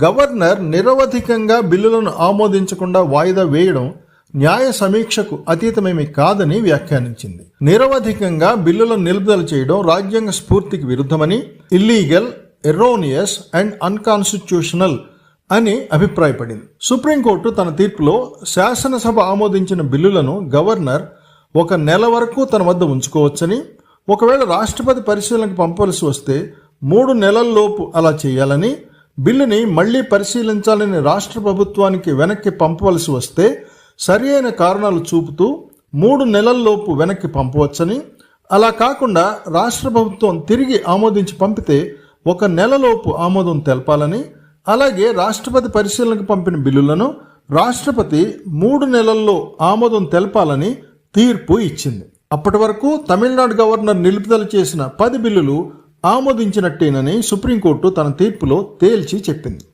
Governor నిరవధికంగా బిల్లులను ఆమోదించకుండా వాయిదా వేయడం న్యాయ సమీక్షకు అతీతమేమి కాదని వ్యాఖ్యానించింది. నిరవధికంగా బిల్లులను నిలుపుదల చేయడం రాజ్యాంగ స్ఫూర్తికి విరుద్ధమని ఇల్లీగల్ ఎర్రోనియస్ అండ్ అన్కాన్స్టిట్యూషనల్ అని అభిప్రాయపడింది. సుప్రీంకోర్టు తన తీర్పులో శాసనసభ ఆమోదించిన బిల్లులను గవర్నర్ ఒక నెల వరకు తన వద్ద ఉంచుకోవచ్చని ఒకవేళ రాష్ట్రపతి పరిశీలనకు పంపవలసి వస్తే మూడు నెలల్లోపు అలా చేయాలని బిల్లుని మళ్ళీ పరిశీలించాలని రాష్ట్ర ప్రభుత్వానికి వెనక్కి పంపవలసి వస్తే సరి అయిన కారణాలు చూపుతూ మూడు నెలల్లోపు వెనక్కి పంపవచ్చని అలా కాకుండా రాష్ట్ర ప్రభుత్వం తిరిగి ఆమోదించి పంపితే ఒక నెలలోపు ఆమోదం తెలపాలని అలాగే రాష్ట్రపతి పరిశీలనకు పంపిన బిల్లులను రాష్ట్రపతి మూడు నెలల్లో ఆమోదం తెలపాలని తీర్పు ఇచ్చింది. అప్పటి వరకు తమిళనాడు గవర్నర్ నిలుపుదల చేసిన పది బిల్లులు ఆమోదించినట్టేనని సుప్రీంకోర్టు తన తీర్పులో తేల్చి చెప్పింది.